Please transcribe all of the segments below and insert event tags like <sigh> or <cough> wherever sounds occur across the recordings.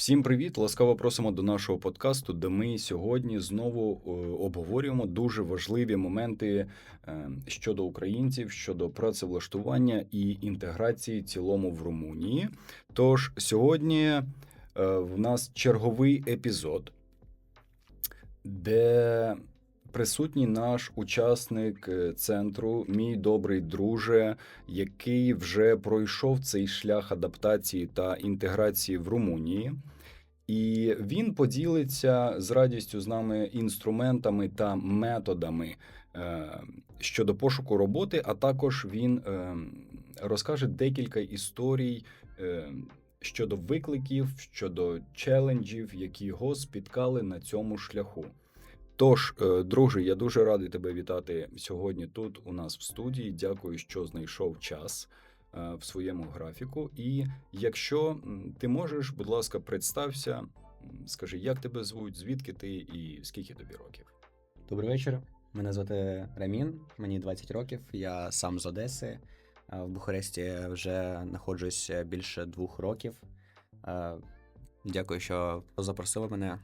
Всім привіт! Ласкаво просимо до нашого подкасту, де ми сьогодні знову е, обговорюємо дуже важливі моменти е, щодо українців, щодо працевлаштування і інтеграції цілому в Румунії. Тож сьогодні е, в нас черговий епізод, де присутній наш учасник е, центру, мій добрий друже, який вже пройшов цей шлях адаптації та інтеграції в Румунії. І він поділиться з радістю з нами інструментами та методами е, щодо пошуку роботи, а також він е, розкаже декілька історій щодо викликів, щодо челенджів, які його спіткали на цьому шляху. Тож, е, друже, я дуже радий тебе вітати сьогодні тут у нас в студії. Дякую, що знайшов час е, в своєму графіку. І якщо ти можеш, будь ласка, представся, скажи, як тебе звуть, звідки ти і скільки тобі років? Добрий вечір. Мене звати Рамін, мені 20 років. Я сам з Одеси. Е, В Бухаресті вже знаходжусь більше двох років. Дякую, що запросили мене.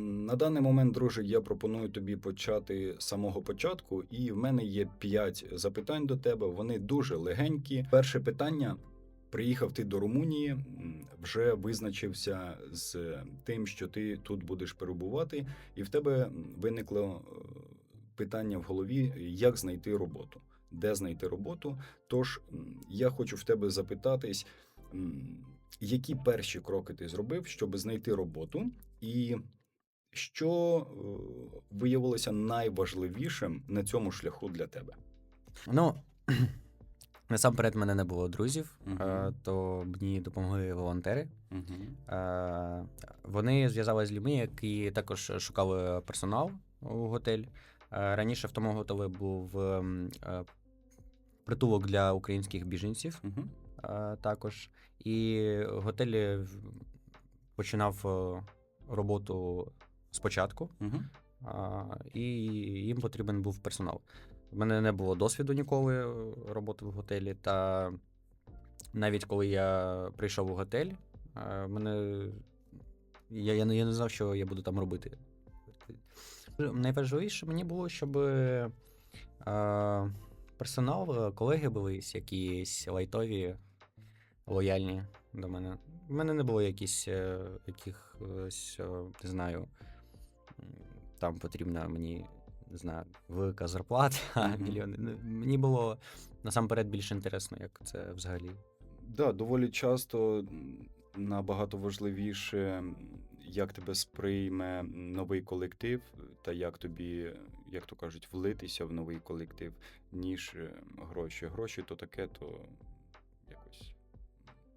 На даний момент, друже, я пропоную тобі почати з самого початку, і в мене є п'ять запитань до тебе. Вони дуже легенькі. Перше питання. Приїхав ти до Румунії, вже визначився з тим, що ти тут будеш перебувати, і в тебе виникло е, питання в голові, як знайти роботу, де знайти роботу. Тож я хочу в тебе запитатись, які перші кроки ти зробив, щоб знайти роботу, і що е, виявилося найважливішим на цьому шляху для тебе? Ну, <clears throat> насамперед, мене не було друзів, е, то мені допомогли волонтери. Е, Вони зв'язалися з людьми, які також шукали персонал у готель. Раніше в тому готелі був ем, притулок для українських біженців. Е, також. І готель починав роботу спочатку, Угу. а, і їм потрібен був персонал. У мене не було досвіду ніколи роботи в готелі. Та навіть коли я прийшов у готель, е, мене я, я, я не знав, що я буду там робити. Найважливіше мені було, щоб е, персонал, колеги були якісь лайтові, лояльні до мене. У мене не було якісь е, якихось, е, не знаю, там потрібна мені, не знаю, велика зарплата, <laughs> Мгм. мільйони. Ну, Мені було насамперед більш інтересно, як це взагалі. Да, доволі часто набагато важливіше, як тебе сприйме новий колектив, та як тобі, як то кажуть, влитися в новий колектив, ніж е, гроші. Гроші то таке, то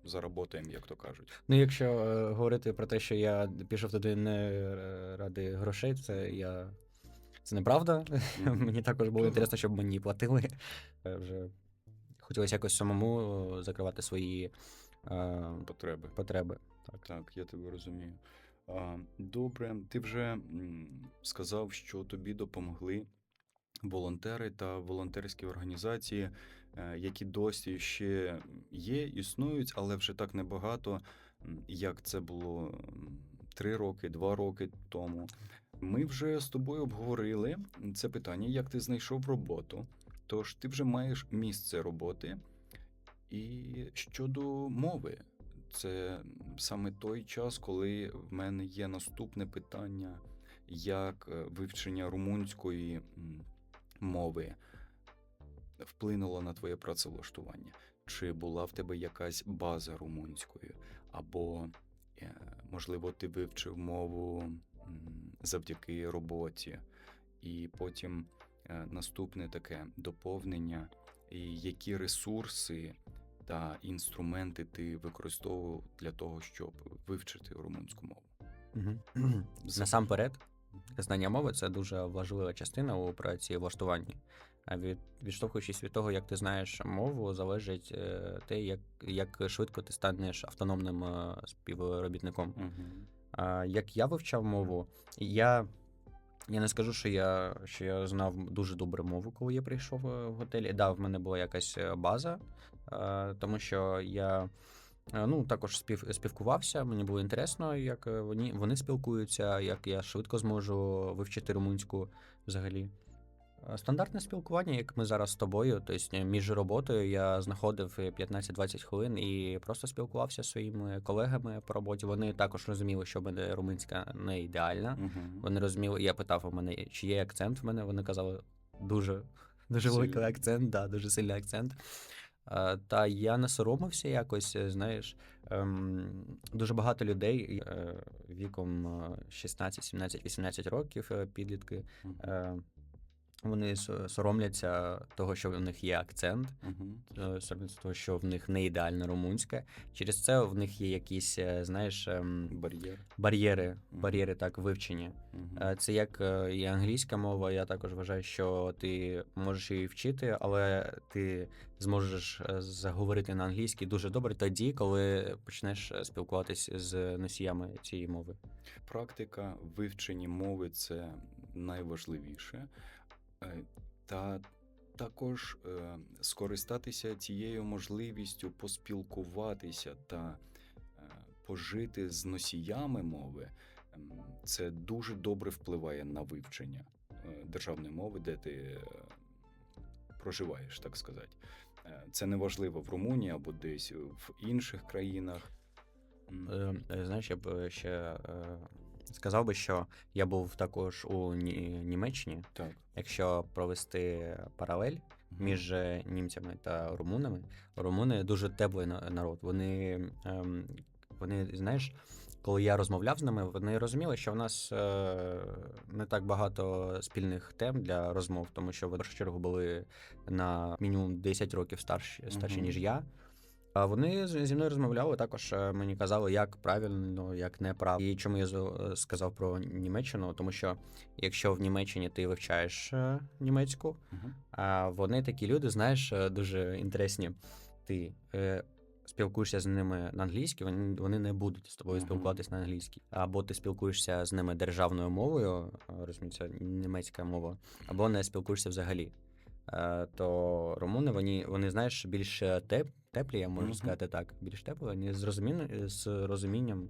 заработаємо, як то кажуть. Ну, якщо е, говорити про те, що я пішов туди не е, ради грошей, це я. Це неправда. <laughs> Мені також було інтересно, щоб мені платили. Е, Вже хотілося якось самому е, закривати свої е, Потреби. потреби. Так. Так, я тебе розумію. Добре, ти вже сказав, що тобі допомогли волонтери та волонтерські організації, е, які досі ще є, існують, але вже так небагато, як це було три роки, два роки тому. Ми вже з тобою обговорили це питання, як ти знайшов роботу. Тож ти вже маєш місце роботи. І щодо мови, це саме той час, коли в мене є наступне питання, як е, вивчення румунської мови вплинуло на твоє працевлаштування? Чи була в тебе якась база румунської? Або, е, можливо, ти вивчив мову завдяки роботі, і потім е, наступне таке доповнення, і які ресурси та інструменти ти використовував для того, щоб вивчити румунську мову? Мгм. Насамперед, знання мови це дуже важлива частина у праці влаштуванні. А від, відштовхуючись від того, як ти знаєш мову, залежить е, те, як, як швидко ти станеш автономним е, співробітником. Угу. А, як я вивчав мову, я, я не скажу, що я, що я знав дуже добре мову, коли я прийшов е, в готелі. Да, в мене була якась база, тому що я Ну, також спів, спілкувався. Мені було інтересно, як е, вони, вони спілкуються, як я швидко зможу вивчити румунську взагалі. Е, Стандартне спілкування, як ми зараз з тобою. Тобто між роботою я знаходив е, 15-20 хвилин і просто спілкувався зі своїми колегами по роботі. Вони також розуміли, що в мене румунська не ідеальна. Угу. Вони розуміли, я питав у мене, чи є акцент в мене. Вони казали дуже, дуже великий акцент, да, дуже сильний акцент. Е, Та я не соромився якось, е, знаєш. Ем, дуже багато людей е, віком е, 16, 17, 18 років, підлітки. Вони соромляться того, що в них є акцент, е, соромляться того, що в них не ідеальна румунська. Через це в них є якісь, е, знаєш, ем, Бар'єр. бар'єри, Мгм. бар'єри так вивчені. Е, Це як і англійська мова. Я також вважаю, що ти можеш її вчити, але ти зможеш заговорити на англійській дуже добре тоді, коли почнеш спілкуватись з носіями цієї мови. Практика вивчення мови це найважливіше. Е, Та також е, скористатися цією можливістю поспілкуватися та е, пожити з носіями мови. ем, Це дуже добре впливає на вивчення державної мови, де ти проживаєш, так сказати. Це не важливо в Румунії або десь в інших країнах. Е, е, Знаєш, я б ще сказав би, що я був також у Ні- Німеччині. Так. Якщо провести паралель між е, німцями та румунами, румуни дуже теплий на- народ. Вони, ем, вони, знаєш, коли я розмовляв з ними, вони розуміли, що в нас е, не так багато спільних тем для розмов, тому що в першу чергу були на мінімум 10 років старші, старші ніж я. А вони зі мною розмовляли, також е, мені казали, як правильно, як неправильно. І чому я сказав про Німеччину? Тому що якщо в Німеччині ти вивчаєш е, німецьку, а вони такі люди, знаєш, е, дуже інтересні. Ти е, спілкуєшся з ними на англійській, вони, вони не будуть з тобою Мгм. спілкуватись на англійській. Або ти спілкуєшся з ними державною мовою, е, розуміється, німецька мова, або не спілкуєшся взагалі. Е, то румуни, вони, вони знаєш, більш е, теп, теплі, я можу Мгм. сказати так. Більш теплі, вони з розумінням, з розумінням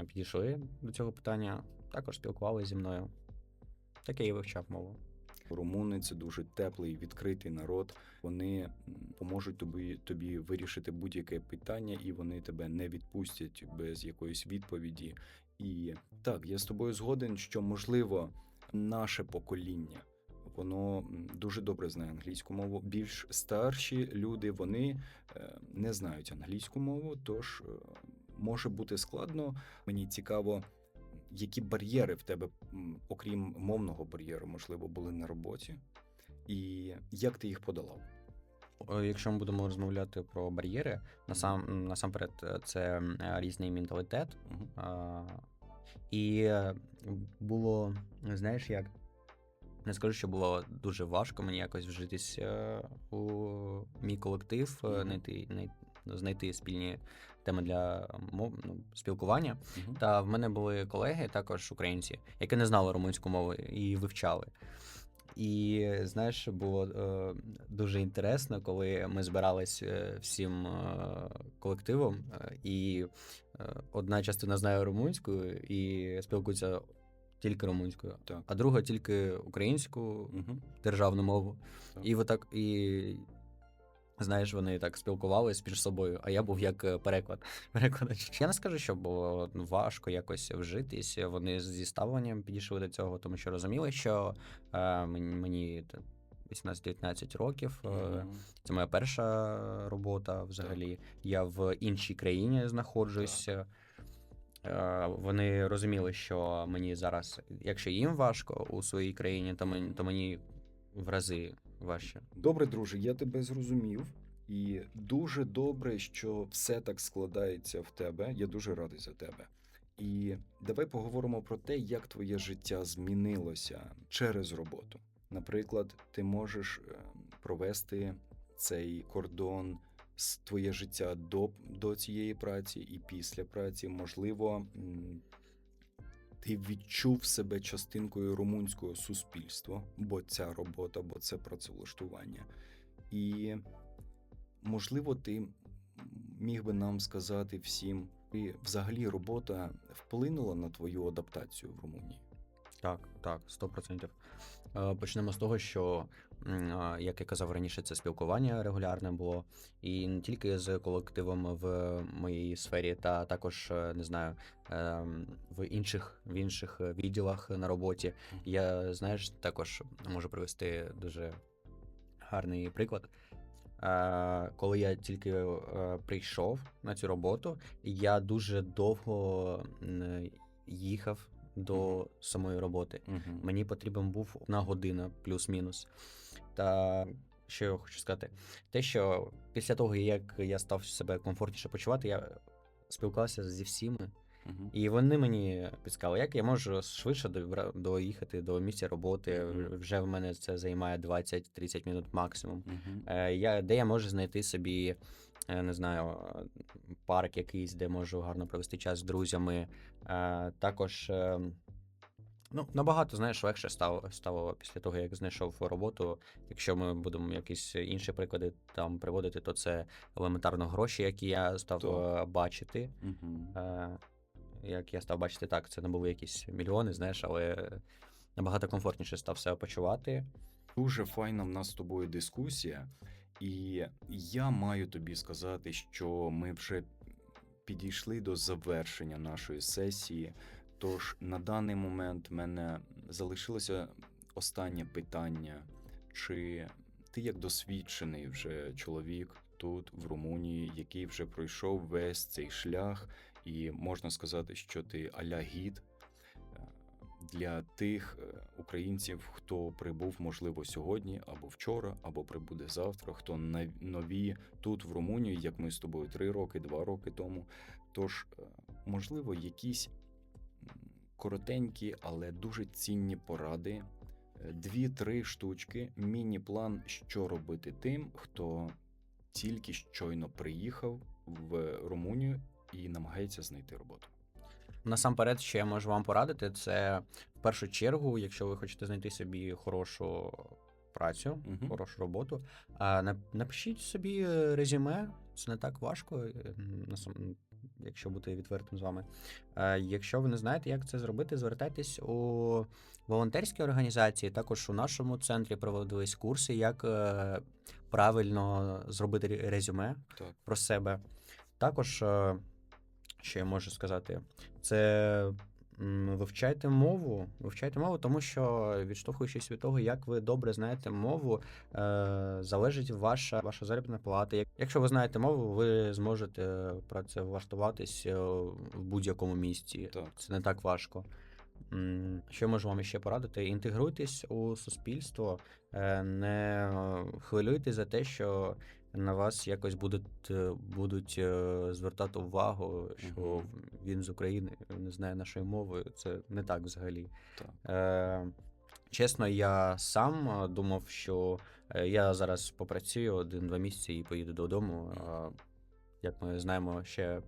е, підійшли до цього питання, також спілкувалися зі мною. Так я і вивчав мову. Румуни це дуже теплий, відкритий народ. Вони поможуть тобі, тобі вирішити будь-яке питання, і вони тебе не відпустять без якоїсь відповіді. І так, я з тобою згоден, що можливо наше покоління. Воно дуже добре знає англійську мову. Більш старші люди вони е, не знають англійську мову, тож е, може бути складно. Мені цікаво, які бар'єри в тебе, окрім мовного бар'єру, можливо, були на роботі, і як ти їх подолав? Якщо ми будемо розмовляти про бар'єри, насам, насамперед це е, різний менталітет. А, і було, знаєш, як. Не скажу, що було дуже важко мені якось вжитись е, у мій колектив, е, Мгм. знайти, знайти спільні теми для мов, ну, спілкування. Мгм. Та в мене були колеги, також українці, які не знали румунську мову і вивчали. І знаєш, було е, дуже інтересно, коли ми збирались е, всім е, колективом, е, і е, одна частина знає румунську і спілкується тільки румунською, Так. а друга тільки українську Мгм. державну мову. Так. І отак, і знаєш, вони так спілкувалися між собою, а я був як е, переклад. <laughs> перекладач. Я не скажу, що було важко якось вжитись. Вони зі ставленням підійшли до цього, тому що розуміли, що е, мені, мені та 18-19 років. Мгм. Це моя перша робота взагалі. Я в іншій країні знаходжусь. Е, Вони розуміли, що мені зараз, якщо їм важко у своїй країні, то мені, то мені в рази важче. Добре, друже, я тебе зрозумів. І дуже добре, що все так складається в тебе. Я дуже радий за тебе. І давай поговоримо про те, як твоє життя змінилося через роботу. Наприклад, ти можеш е, провести цей кордон твоє життя до, до цієї праці і після праці. Можливо, ти відчув себе частинкою румунського суспільства, бо ця робота, бо це працевлаштування. І можливо, ти міг би нам сказати всім, і взагалі робота вплинула на твою адаптацію в Румунії? Так, так, 100%. Е, Почнемо з того, що, як я казав раніше, це спілкування регулярне було, і не тільки з колективом в моїй сфері, та також, е, не знаю, ем, в інших, в інших е, відділах на роботі. Я, знаєш, також можу привести дуже гарний приклад. Е, Коли я тільки е, прийшов на цю роботу, я дуже довго їхав до самої роботи. Угу. Мені потрібен був на година плюс-мінус. Та що я хочу сказати, те, що після того, як я став себе комфортніше почувати, я спілкувався зі всіми, Угу. і вони мені підсказали, як я можу швидше доїхати до місця роботи. Мгм. Вже в мене це займає 20-30 минут максимум. Е, Я, де я можу знайти собі, е, не знаю, парк якийсь, де можу гарно провести час з друзями. Е, Також е, ну, набагато знаєш, легше стало, стало після того, як знайшов роботу. Якщо ми будемо якісь інші приклади там приводити, то це елементарно гроші, які я став е, бачити. Угу. Як я став бачити, так, це не були якісь мільйони, знаєш, але набагато комфортніше став себе почувати. Дуже файна в нас з тобою дискусія, і я маю тобі сказати, що ми вже підійшли до завершення нашої сесії. Тож на даний момент в мене залишилося останнє питання: чи ти як досвідчений вже чоловік тут, в Румунії, який вже пройшов весь цей шлях, і можна сказати, що ти аля гід для тих е, українців, хто прибув, можливо, сьогодні або вчора, або прибуде завтра, хто нові тут в Румунії, як ми з тобою три роки, два роки тому. Тож, е, можливо, якісь коротенькі, але дуже цінні поради. е, Дві-три штучки, міні-план, що робити тим, хто тільки щойно приїхав в Румунію і намагається знайти роботу. Насамперед, що я можу вам порадити, це в першу чергу, якщо ви хочете знайти собі хорошу працю, Мгм. хорошу роботу, а напишіть собі е, резюме, це не так важко, е, якщо бути відвертим з вами. Якщо ви не знаєте, як це зробити, звертайтесь у волонтерські організації. Також у нашому центрі проводились курси, як е, правильно зробити резюме Так. про себе. Також, що я можу сказати, це вивчайте мову. Вивчайте мову, тому що відштовхуючись від того, як ви добре знаєте мову, е, залежить ваша, ваша заробітна плата. Якщо ви знаєте мову, ви зможете працевлаштуватись е, в будь-якому місці. Так. Це не так важко. Що можу вам ще порадити? Інтегруйтесь у суспільство, е, не хвилюйтесь за те, що на вас якось будуть, е, будуть е, звертати увагу, що Мгм. він з України не знає нашої мови. Це не так взагалі. Так. Е, Чесно, я сам е, думав, що я зараз попрацюю один-два місяці і поїду додому. А, Як ми знаємо, ще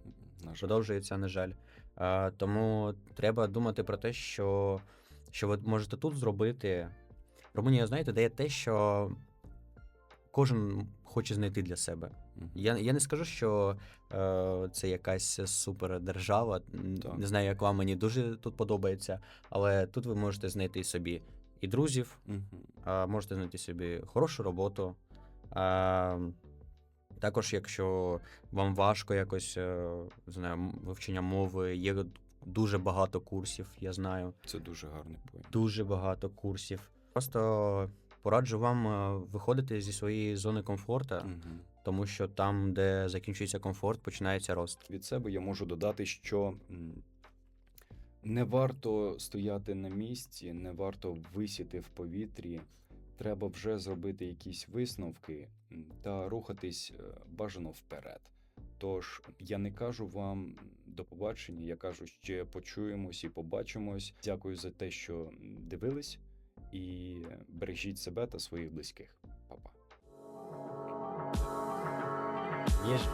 На продовжується, на жаль. А, тому треба думати про те, що, що ви можете тут зробити. Румунія, знаєте, дає те, що кожен хоче знайти для себе. Я, я не скажу, що е, це якась супердержава. Так. Не знаю, як вам мені дуже тут подобається, але тут ви можете знайти собі і друзів, а, можете знайти собі хорошу роботу. А, також, якщо вам важко якось е, не знаю, вивчення мови, є дуже багато курсів, я знаю, Це дуже гарний поінт. дуже багато курсів. Просто пораджу вам е, виходити зі своєї зони комфорту, Мгм. тому що там, де закінчується комфорт, починається рост. Від себе я можу додати, що не варто стояти на місці, не варто висіти в повітрі. Треба вже зробити якісь висновки та рухатись е, бажано вперед. Тож я не кажу вам до побачення, я кажу, ще почуємось і побачимось. Дякую за те, що дивились, і бережіть себе та своїх близьких. Па-па. Є ж